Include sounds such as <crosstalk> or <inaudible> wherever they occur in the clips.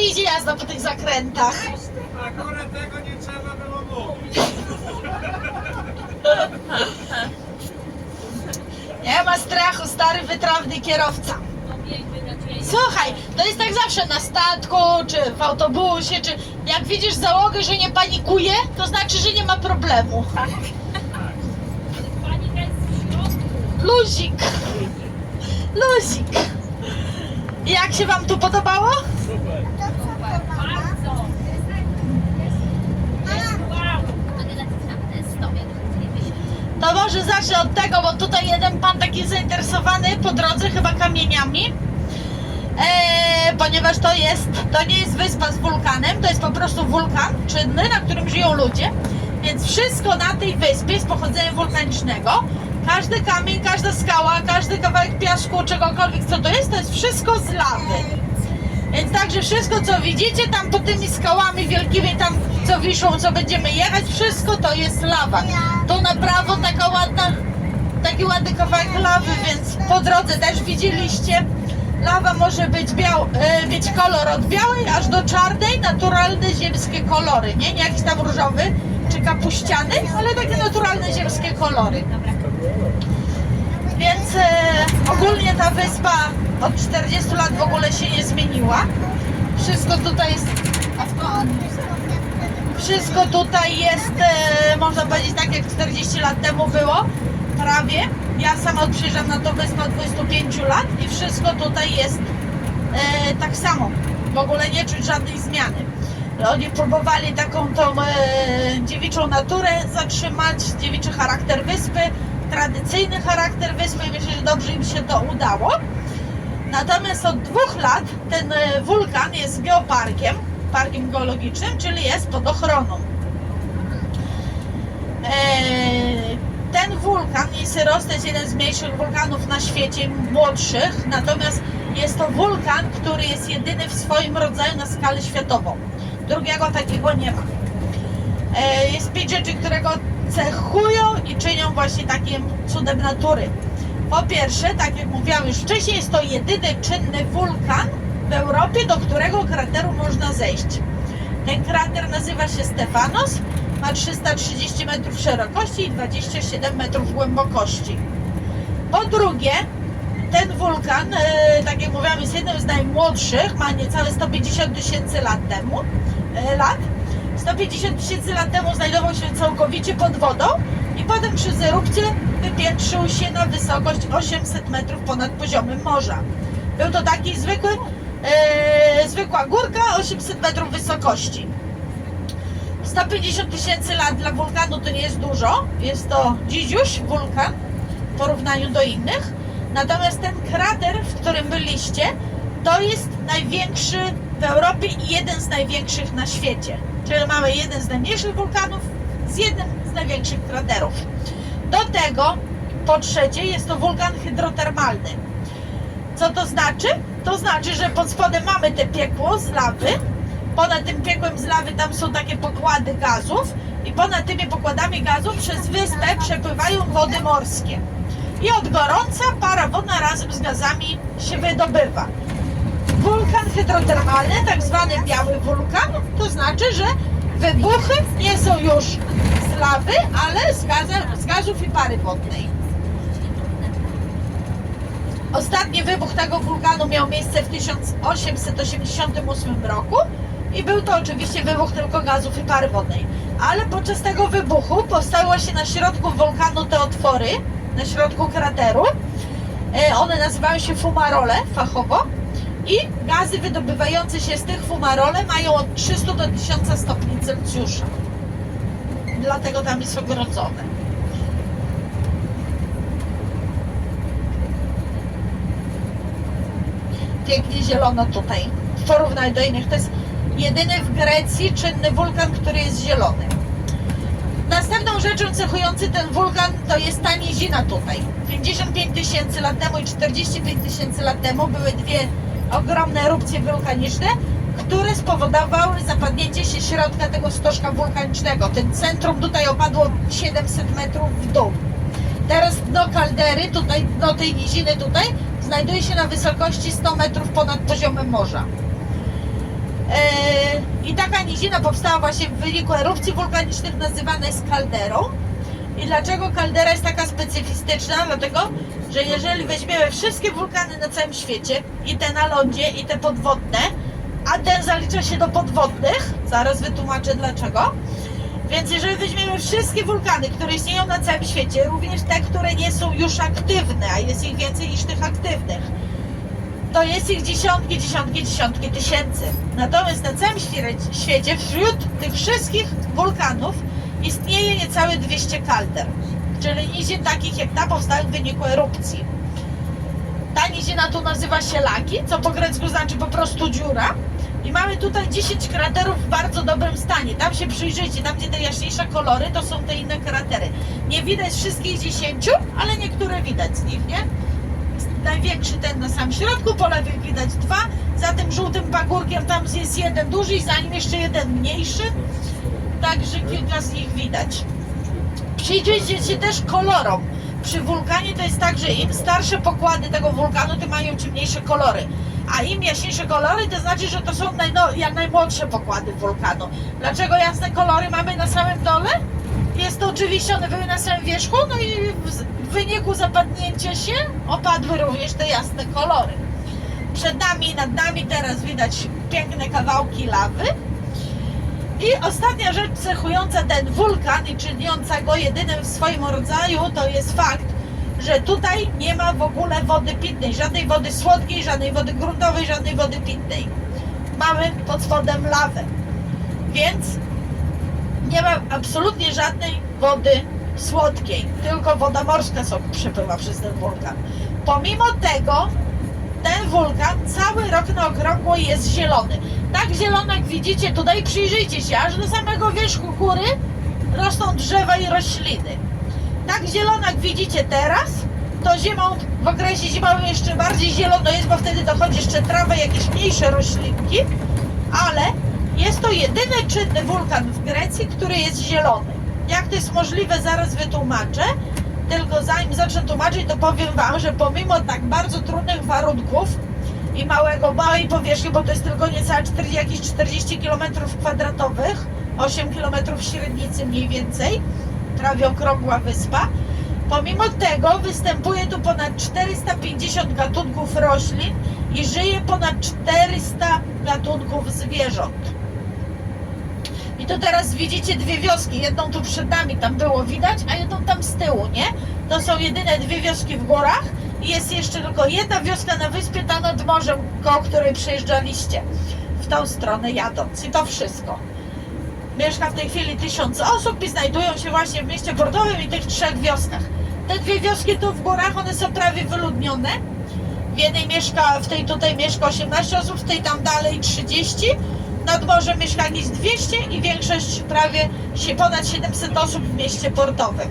jazda po tych zakrętach. Akurat tego nie trzeba było mówić. Nie ma strachu, stary, wytrawny kierowca. Słuchaj, to jest tak zawsze na statku, czy w autobusie, czy jak widzisz załogę, że nie panikuje, to znaczy, że nie ma problemu. Luzik. Luzik. Jak się wam tu podobało? Może zacznę od tego, bo tutaj jeden pan taki zainteresowany po drodze chyba kamieniami. Eee, ponieważ to jest, to nie jest wyspa z wulkanem, to jest po prostu wulkan czynny, na którym żyją ludzie. Więc wszystko na tej wyspie jest pochodzenia wulkanicznego. Każdy kamień, każda skała, każdy kawałek piasku, czegokolwiek co to jest, to jest wszystko z lawy. Więc także wszystko co widzicie tam pod tymi skałami wielkimi, tam wiszą, co będziemy jechać, wszystko to jest lawa. Tu na prawo taka ładna, taki ładny kawałek lawy, więc po drodze też widzieliście. Lawa może być, biał, e, mieć kolor od białej aż do czarnej, naturalne ziemskie kolory, nie? Nie jakiś tam różowy czy kapuściany, ale takie naturalne ziemskie kolory. Więc e, ogólnie ta wyspa od 40 lat w ogóle się nie zmieniła. Wszystko tutaj jest. Wszystko tutaj jest, e, można powiedzieć, tak jak 40 lat temu było, prawie. Ja sama przyjeżdżam na tą wyspę od 25 lat i wszystko tutaj jest e, tak samo. W ogóle nie czuć żadnej zmiany. Oni próbowali taką tą e, dziewiczą naturę zatrzymać, dziewiczy charakter wyspy, tradycyjny charakter wyspy i myślę, że dobrze im się to udało. Natomiast od dwóch lat ten e, wulkan jest geoparkiem, parkiem geologicznym, czyli jest pod ochroną. Eee, Ten wulkan, Isiros, to jest jeden z mniejszych wulkanów na świecie, młodszych, natomiast jest to wulkan, który jest jedyny w swoim rodzaju na skalę światową. Drugiego takiego nie ma. Eee, Jest pięć rzeczy, które go cechują i czynią właśnie takim cudem natury. Po pierwsze, tak jak mówiłam już wcześniej, jest to jedyny czynny wulkan Europie, do którego krateru można zejść. Ten krater nazywa się Stefanos, ma 330 metrów szerokości i 27 metrów głębokości. Po drugie, ten wulkan, e, tak jak mówiłam, jest jednym z najmłodszych, ma niecałe 150 tysięcy lat temu, e, lat. 150 tysięcy lat temu znajdował się całkowicie pod wodą i potem przy zerupcie wypiętrzył się na wysokość 800 metrów ponad poziomem morza. Był to taki zwykły, e, zwykła górka 800 metrów wysokości. 150 tysięcy lat dla wulkanu to nie jest dużo. Jest to dzidziuś wulkan w porównaniu do innych. Natomiast ten krater, w którym byliście, to jest największy w Europie i jeden z największych na świecie. Czyli mamy jeden z najmniejszych wulkanów z jednym z największych kraterów. Do tego, po trzecie, jest to wulkan hydrotermalny. Co to znaczy? To znaczy, że pod spodem mamy te piekło z lawy. Ponad tym piekłem z lawy tam są takie pokłady gazów i ponad tymi pokładami gazów przez wyspę przepływają wody morskie. I od gorąca para wodna razem z gazami się wydobywa. Wulkan hydrotermalny, tak zwany biały wulkan, to znaczy, że wybuchy nie są już z lawy, ale z, gaza, z gazów i pary wodnej. Ostatni wybuch tego wulkanu miał miejsce w 1888 roku i był to oczywiście wybuch tylko gazów i pary wodnej. Ale podczas tego wybuchu powstało się na środku wulkanu te otwory, na środku krateru. E, One nazywają się fumarole fachowo i gazy wydobywające się z tych fumarole mają od 300 do 1000 stopni Celsjusza. Dlatego tam jest ogrodzone. Pięknie zielono tutaj w porównaniu do innych. To jest jedyny w Grecji czynny wulkan, który jest zielony. Następną rzeczą cechujący ten wulkan to jest ta nizina tutaj. 55 tysięcy lat temu i 45 tysięcy lat temu były dwie ogromne erupcje wulkaniczne, które spowodowały zapadnięcie się środka tego stożka wulkanicznego. Ten centrum tutaj opadło 700 metrów w dół. Teraz dno kaldery, tutaj, do tej niziny tutaj, znajduje się na wysokości 100 metrów ponad poziomem morza. Eee, I taka nizina powstała właśnie w wyniku erupcji wulkanicznych, nazywana jest kalderą. I dlaczego kaldera jest taka specyfistyczna? Dlatego, że jeżeli weźmiemy wszystkie wulkany na całym świecie, i te na lądzie, i te podwodne, a ten zalicza się do podwodnych, zaraz wytłumaczę dlaczego. Więc jeżeli weźmiemy wszystkie wulkany, które istnieją na całym świecie, również te, które nie są już aktywne, a jest ich więcej niż tych aktywnych, to jest ich dziesiątki, dziesiątki, dziesiątki tysięcy. Natomiast na całym świe- świecie, wśród tych wszystkich wulkanów, istnieje niecałe 200 kalder, czyli nizin takich jak ta powstałych w wyniku erupcji. Ta nizina tu nazywa się Laki, co po grecku znaczy po prostu dziura. I mamy tutaj 10 kraterów w bardzo dobrym stanie. Tam się przyjrzyjcie, tam gdzie te jaśniejsze kolory, to są te inne kratery. Nie widać wszystkich 10, ale niektóre widać z nich, nie? Największy ten na samym środku, po lewej widać dwa, za tym żółtym pagórkiem tam jest jeden duży i za nim jeszcze jeden mniejszy. Także kilka z nich widać. Przyjrzyjcie się też kolorom. Przy wulkanie to jest tak, że im starsze pokłady tego wulkanu, tym mają ciemniejsze kolory. A im jaśniejsze kolory, to znaczy, że to są najno, jak najmłodsze pokłady wulkanu. Dlaczego jasne kolory mamy na samym dole? Jest to oczywiście, one były na samym wierzchu, no i w, wyniku zapadnięcia się opadły również te jasne kolory. Przed nami i nad nami teraz widać piękne kawałki lawy. I ostatnia rzecz cechująca ten wulkan i czyniąca go jedynym w swoim rodzaju to jest fakt, że tutaj nie ma w ogóle wody pitnej, żadnej wody słodkiej, żadnej wody gruntowej, żadnej wody pitnej. Mamy pod spodem lawę. Więc nie ma absolutnie żadnej wody słodkiej, tylko woda morska sobie przepływa przez ten wulkan. Pomimo tego ten wulkan cały rok na okrągło jest zielony. Tak zielony jak widzicie tutaj, przyjrzyjcie się, aż do samego wierzchu góry rosną drzewa i rośliny. Tak zielony jak widzicie teraz, to zimą, w okresie zimowym jeszcze bardziej zielono jest, bo wtedy dochodzi jeszcze trawa, jakieś mniejsze roślinki, ale jest to jedyny czynny wulkan w Grecji, który jest zielony. Jak to jest możliwe, zaraz wytłumaczę. Tylko zanim zacznę tłumaczyć, to powiem Wam, że pomimo tak bardzo trudnych warunków i małego, małej powierzchni, bo to jest tylko niecałe 40, jakieś 40 km kwadratowych, 8 km średnicy mniej więcej, prawie okrągła wyspa. Pomimo tego występuje tu ponad 450 gatunków roślin i żyje ponad 400 gatunków zwierząt. I tu teraz widzicie dwie wioski. Jedną tu przed nami tam było widać, a jedną tam z tyłu, nie? To są jedyne dwie wioski w górach. I jest jeszcze tylko jedna wioska na wyspie, ta nad morzem, koło której przejeżdżaliście. W tą stronę jadąc. I to wszystko. Mieszka w tej chwili tysiąc osób i znajdują się właśnie w mieście portowym i tych trzech wioskach. Te dwie wioski tu w górach, one są prawie wyludnione. W jednej mieszka, w tej tutaj mieszka 18 osób, w tej tam dalej 30. Nad morzem mieszka jakieś 200 i większość prawie ponad 700 osób w mieście portowym.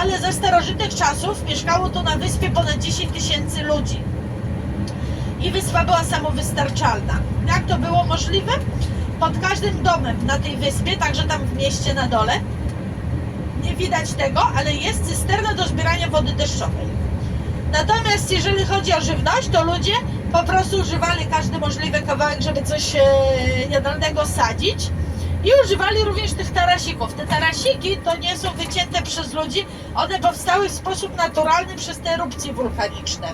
Ale ze starożytnych czasów mieszkało tu na wyspie ponad 10 tysięcy ludzi. I wyspa była samowystarczalna. Jak to było możliwe? Pod każdym domem na tej wyspie, także tam w mieście na dole, nie widać tego, ale jest cysterna do zbierania wody deszczowej. Natomiast jeżeli chodzi o żywność, to ludzie po prostu używali każdy możliwy kawałek, żeby coś e, jadalnego sadzić. I używali również tych tarasików. Te tarasiki to nie są wycięte przez ludzi, one powstały w sposób naturalny przez te erupcje wulkaniczne.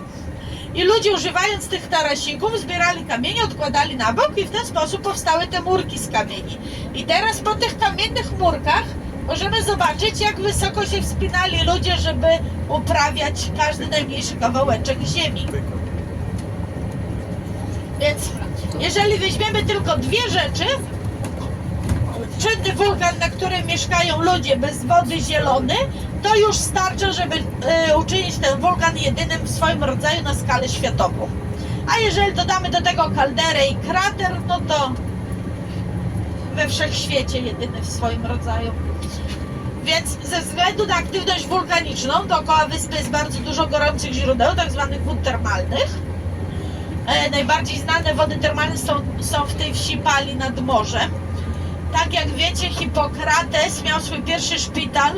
I ludzie używając tych tarasików zbierali kamienie, odkładali na bok i w ten sposób powstały te murki z kamieni. I teraz po tych kamiennych murkach możemy zobaczyć, jak wysoko się wspinali ludzie, żeby uprawiać każdy najmniejszy kawałeczek ziemi. Więc jeżeli weźmiemy tylko dwie rzeczy, czynny wulkan, na którym mieszkają ludzie bez wody zielony, to już starcza, żeby e, uczynić ten wulkan jedynym w swoim rodzaju na skalę światową. A jeżeli dodamy do tego kalderę i krater, no to we wszechświecie jedyny w swoim rodzaju. Więc ze względu na aktywność wulkaniczną dookoła wyspy jest bardzo dużo gorących źródeł, tak zwanych wód termalnych. E, najbardziej znane wody termalne są, są w tej wsi Pali nad morzem. Tak jak wiecie, Hipokrates miał swój pierwszy szpital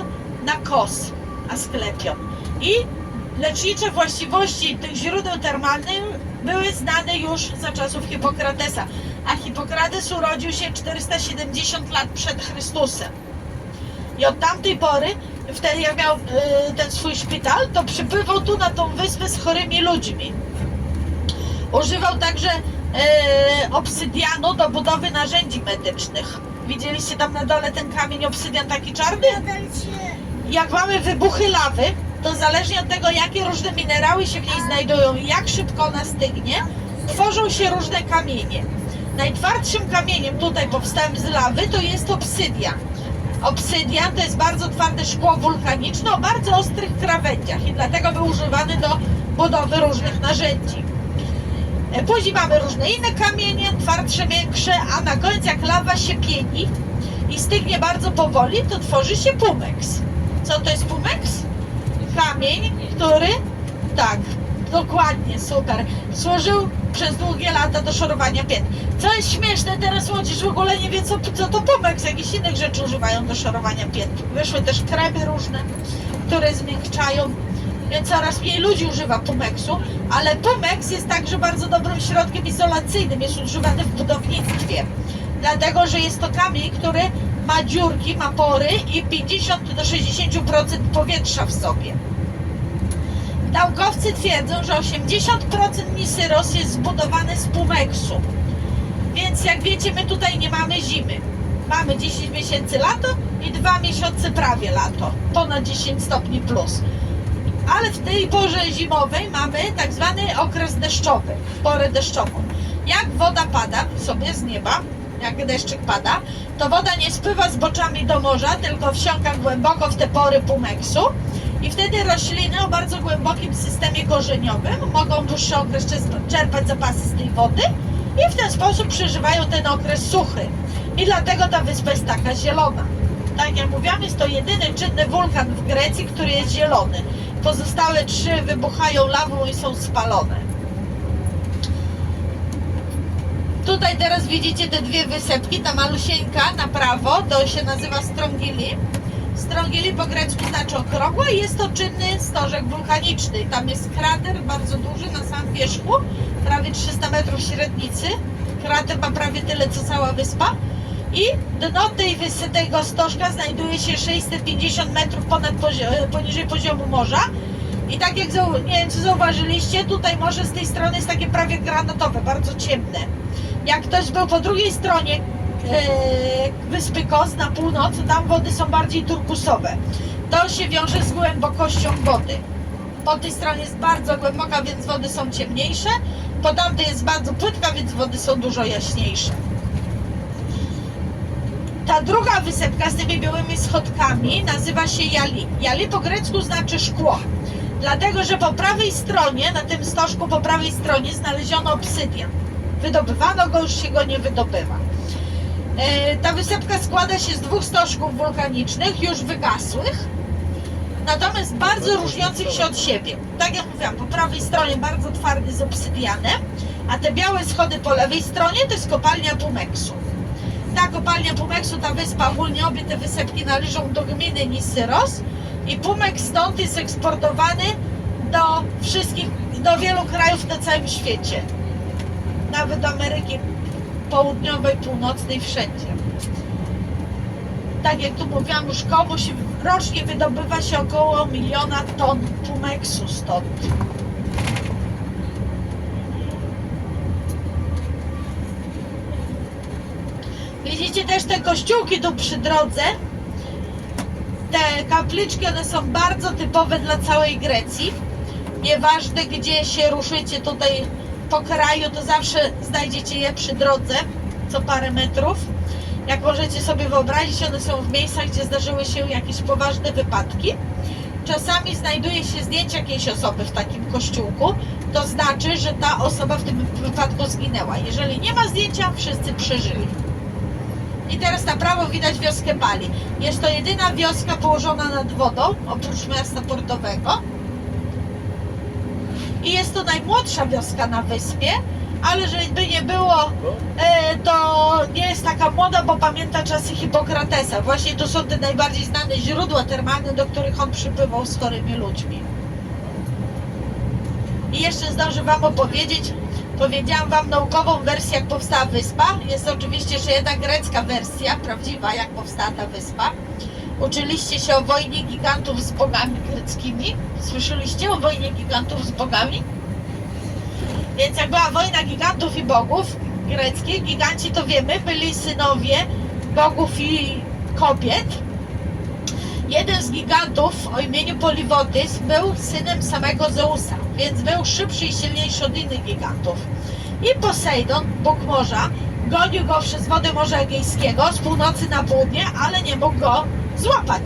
na Kos, Asklepion. I lecznicze właściwości tych źródeł termalnych były znane już za czasów Hipokratesa. A Hipokrates urodził się 470 lat przed Chrystusem. I od tamtej pory, wtedy jak miał y, ten swój szpital, to przybywał tu na tą wyspę z chorymi ludźmi. Używał także e, obsydianu do budowy narzędzi medycznych. Widzieliście tam na dole ten kamień obsydian taki czarny? Jak mamy wybuchy lawy, to zależnie od tego, jakie różne minerały się w niej znajdują i jak szybko ona stygnie, tworzą się różne kamienie. Najtwardszym kamieniem tutaj powstałym z lawy to jest obsydian. Obsydian to jest bardzo twarde szkło wulkaniczne o bardzo ostrych krawędziach i dlatego był używany do budowy różnych narzędzi. E, Później mamy różne inne kamienie, twardsze, większe, a na końcu jak lawa się pieni i stygnie bardzo powoli, to tworzy się pumeks. Co to jest pumeks? Kamień, który, tak, dokładnie, super, służył przez długie lata do szorowania pięt. Co jest śmieszne, teraz młodzież w ogóle nie wie, co, co to pumeks, jakichś innych rzeczy używają do szorowania pięt. Wyszły też kremy różne, które zmiękczają coraz mniej ludzi używa pumeksu, ale pumeks jest także bardzo dobrym środkiem izolacyjnym, jest używany w budownictwie, dlatego że jest to kamień, który ma dziurki, ma pory i 50 do 60% powietrza w sobie. Naukowcy twierdzą, że 80% Nisyros jest zbudowane z pumeksu. Więc jak wiecie, my tutaj nie mamy zimy. Mamy 10 miesięcy lato i 2 miesiące prawie lato, ponad 10 stopni plus ale w tej porze zimowej mamy tak zwany okres deszczowy, porę deszczową. Jak woda pada sobie z nieba, jak deszczyk pada, to woda nie spływa z boczami do morza, tylko wsiąka głęboko w te pory pumeksu i wtedy rośliny o bardzo głębokim systemie korzeniowym mogą dłuższy okres czerp- czerpać zapasy z tej wody i w ten sposób przeżywają ten okres suchy. I dlatego ta wyspa jest taka zielona. Tak jak mówiłam, jest to jedyny czynny wulkan w Grecji, który jest zielony. Pozostałe trzy wybuchają lawą i są spalone. Tutaj teraz widzicie te dwie wysepki. Ta malusieńka na prawo to się nazywa Strongili. Strongili po grecku znaczy okrągła i jest to czynny stożek wulkaniczny. Tam jest krater bardzo duży na samym wierzchu, prawie 300 metrów średnicy. Krater ma prawie tyle co cała wyspa. I dno tej tego stożka znajduje się 650 metrów ponad poniżej poziomu morza. I tak jak nie wiem, czy zauważyliście, tutaj morze z tej strony jest takie prawie granatowe, bardzo ciemne. Jak ktoś był po drugiej stronie e, wyspy Kos na północ, tam wody są bardziej turkusowe. To się wiąże z głębokością wody. Po tej stronie jest bardzo głęboka, więc wody są ciemniejsze. Po tamtej jest bardzo płytka, więc wody są dużo jaśniejsze. Ta druga wysepka z tymi białymi schodkami nazywa się Jali. Jali po grecku znaczy szkło. Dlatego, że po prawej stronie, na tym stożku po prawej stronie znaleziono obsydian. Wydobywano go, już się go nie wydobywa. E, Ta wysepka składa się z dwóch stożków wulkanicznych, już wygasłych, natomiast bardzo różniących się od siebie. Tak jak mówiłam, po prawej stronie bardzo twardy z obsydianem, a te białe schody po lewej stronie to jest kopalnia Pumeksu. Ta kopalnia Pumeksu, ta wyspa, ogólnie obie te wysepki należą do gminy Nisyros i Pumek stąd jest eksportowany do wszystkich, do wielu krajów na całym świecie. Nawet Ameryki Południowej, Północnej, wszędzie. Tak jak tu mówiłam, już komuś rocznie wydobywa się około miliona ton Pumeksu stąd. Widzicie też te kościółki tu przy drodze. Te kapliczki, one są bardzo typowe dla całej Grecji. Nieważne gdzie się ruszycie tutaj po kraju, to zawsze znajdziecie je przy drodze, co parę metrów. Jak możecie sobie wyobrazić, one są w miejscach, gdzie zdarzyły się jakieś poważne wypadki. Czasami znajduje się zdjęcie jakiejś osoby w takim kościółku. To znaczy, że ta osoba w tym wypadku zginęła. Jeżeli nie ma zdjęcia, wszyscy przeżyli. I teraz na prawo widać wioskę Bali. Jest to jedyna wioska położona nad wodą, oprócz miasta portowego. I jest to najmłodsza wioska na wyspie, ale żeby nie było, e, to nie jest taka młoda, bo pamięta czasy Hipokratesa. Właśnie to są te najbardziej znane źródła termalne, do których on przypływał z chorymi ludźmi. I jeszcze zdążę Wam opowiedzieć, Powiedziałam Wam naukową wersję, jak powstała wyspa. Jest oczywiście jeszcze jedna grecka wersja, prawdziwa, jak powstała ta wyspa. Uczyliście się o wojnie gigantów z bogami greckimi? Słyszeliście o wojnie gigantów z bogami? Więc jak była wojna gigantów i bogów greckich, giganci to wiemy, byli synowie bogów i kobiet. Jeden z gigantów o imieniu Poliwotys był synem samego Zeusa, więc był szybszy i silniejszy od innych gigantów. I Posejdon, bóg morza, gonił go przez wodę Morza Egejskiego z północy na południe, ale nie mógł go złapać.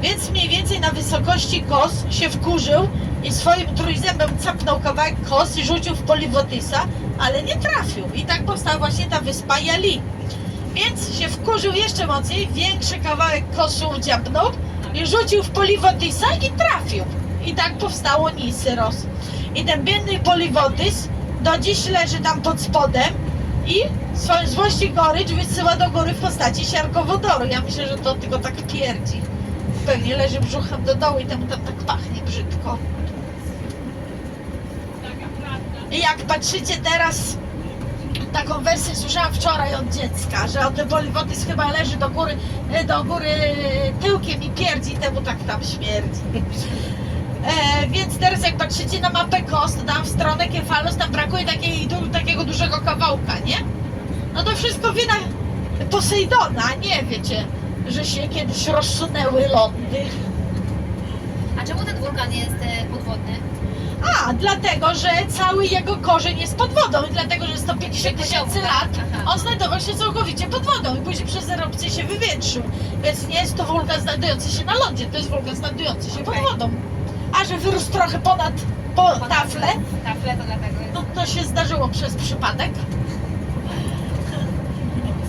Więc mniej więcej na wysokości kos się wkurzył i swoim trójzębem capnął kawałek kos i rzucił w Poliwotysa, ale nie trafił. I tak powstała właśnie ta wyspa Jali. Więc się wkurzył jeszcze mocniej, większy kawałek kosu dziabnął i rzucił w Poliwotisa i trafił. I tak powstało Nisyros. I ten biedny Poliwotys do dziś leży tam pod spodem i swoją złość i gorycz wysyła do góry w postaci siarkowodoru. Ja myślę, że to tylko tak pierdzi. Pewnie leży brzuchem do dołu i temu tam tak pachnie brzydko. I jak patrzycie teraz taką wersję słyszałam wczoraj od dziecka, że ten Poliwotys chyba leży do góry, do góry tyłkiem i pierdzi, temu tak tam śmierdzi. E, więc teraz jak patrzycie na mapę KOS, to tam w stronę Kefalos tam brakuje takiej, du, takiego dużego kawałka, nie? No to wszystko wina Posejdona, nie wiecie, że się kiedyś rozsunęły lądy. A czemu ten wulkan jest e, podwodny? A, dlatego, że cały jego korzeń jest pod wodą i dlatego, że 150 tysięcy lat Aha. on znajdował się całkowicie pod wodą i później przez erupcję się wywietrzył. Więc nie jest to wulkan znajdujący się na lądzie, to jest wulkan znajdujący się pod wodą. A że wyrósł trochę ponad po taflę, Tafle to dlatego no to się zdarzyło przez przypadek.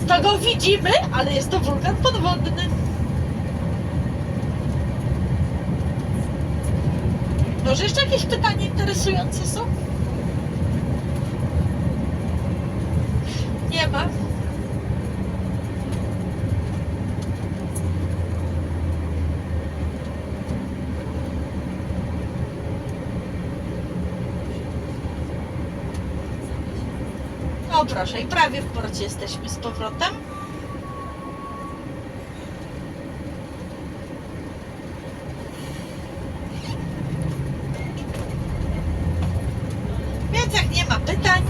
To go widzimy, ale jest to wulkan podwodny. Może jeszcze jakieś pytania interesujące są? Nie ma. Proszę, i prawie w porcie jesteśmy z powrotem. Więc jak nie ma pytań,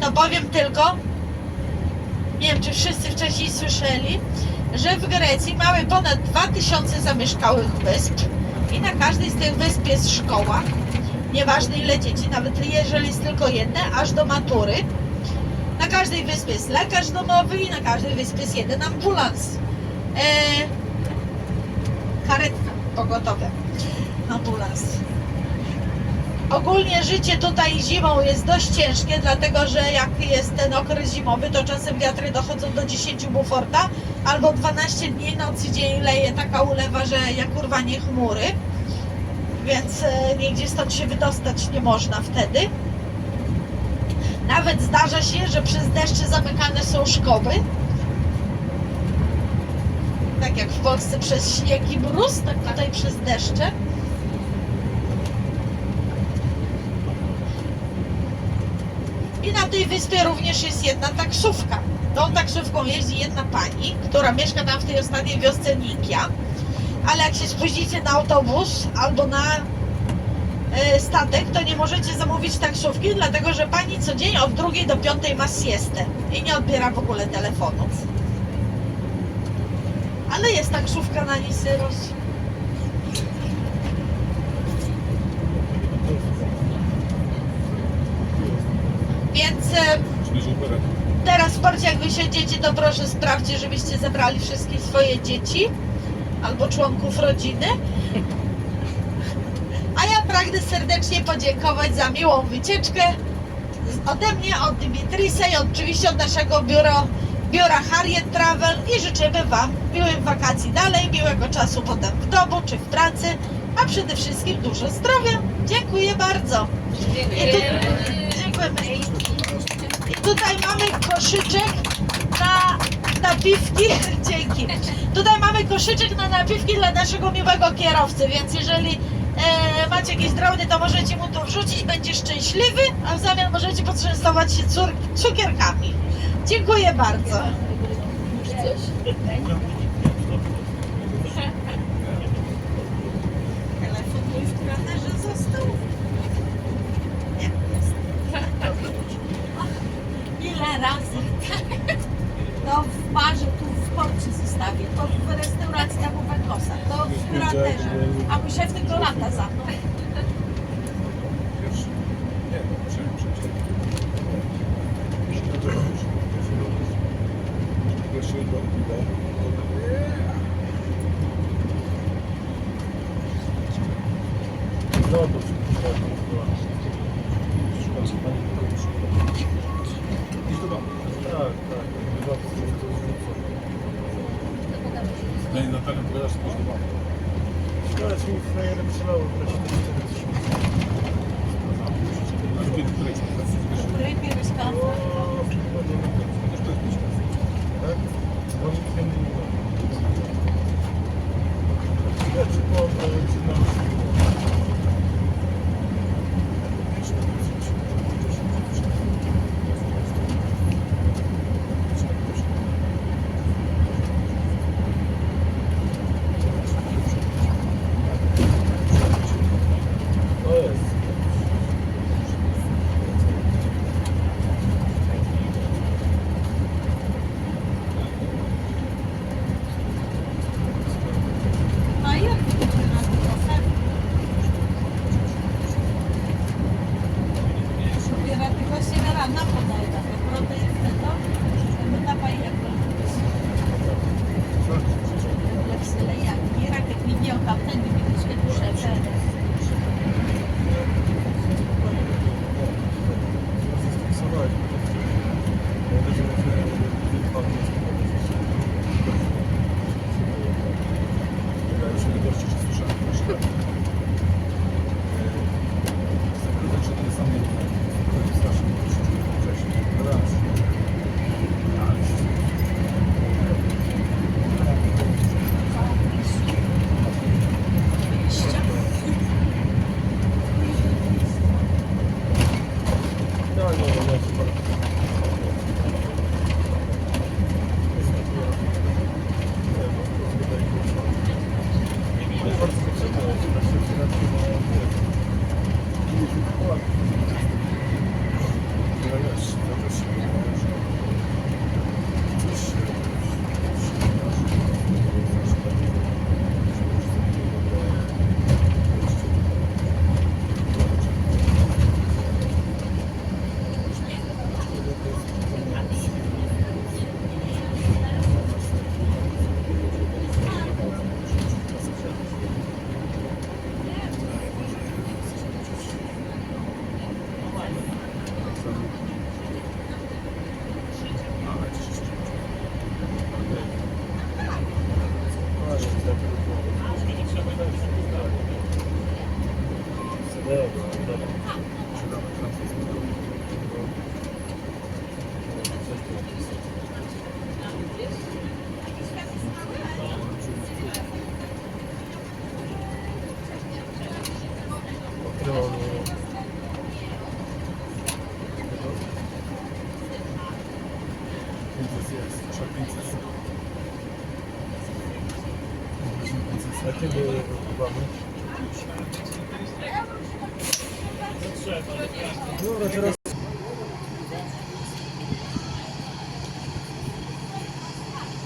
to powiem tylko, nie wiem czy wszyscy wcześniej słyszeli, że w Grecji mamy ponad 2000 zamieszkałych wysp i na każdej z tych wysp jest szkoła. Nieważne ile dzieci, nawet jeżeli jest tylko jedne, aż do matury. Każdej wyspie jest lekarz domowy i na każdej wyspie jest jeden ambulans. E, karetka pogotowe. Ambulans. Ogólnie życie tutaj zimą jest dość ciężkie, dlatego że jak jest ten okres zimowy, to czasem wiatry dochodzą do 10 buforta, albo 12 dni noc i dzień leje taka ulewa, że jak urwanie chmury. Więc e, nigdzie stąd się wydostać nie można wtedy. Nawet zdarza się, że przez deszcze zamykane są szkoły. Tak jak w Polsce przez śnieg i mróz, tak tutaj przez deszcze. I na tej wyspie również jest jedna taksówka. Tą taksówką jeździ jedna pani, która mieszka tam w tej ostatniej wiosce Nikia. Ale jak się spóźnicie na autobus albo na statek, to nie możecie zamówić taksówki, dlatego że pani codziennie od drugiej do piątej ma siestę i nie odbiera w ogóle telefonu. Ale jest taksówka na Nisyros. Więc e, teraz w porcie jak wysiądziecie, to proszę sprawdźcie, żebyście zebrali wszystkie swoje dzieci albo członków rodziny. Pragnę serdecznie podziękować za miłą wycieczkę ode mnie, od Dimitrisa i oczywiście od naszego biura, biura Harriet Travel i życzymy Wam miłych wakacji dalej, miłego czasu potem w domu czy w pracy, a przede wszystkim dużo zdrowia. Dziękuję bardzo. I tu, dziękujemy. I tutaj mamy koszyczek na napiwki. <laughs> Dzięki. Tutaj mamy koszyczek na napiwki dla naszego miłego kierowcy, więc jeżeli e, macie jakieś drobny, to możecie mu to wrzucić, będzie szczęśliwy, a w zamian możecie poczęstować się cukierkami. Dziękuję bardzo. Telefon mój został. Nie, jest. Ile razy? To w barze tu w porcie zostawię, to w restauracji Węgosa, kraterze. A szef tylko lata za mną.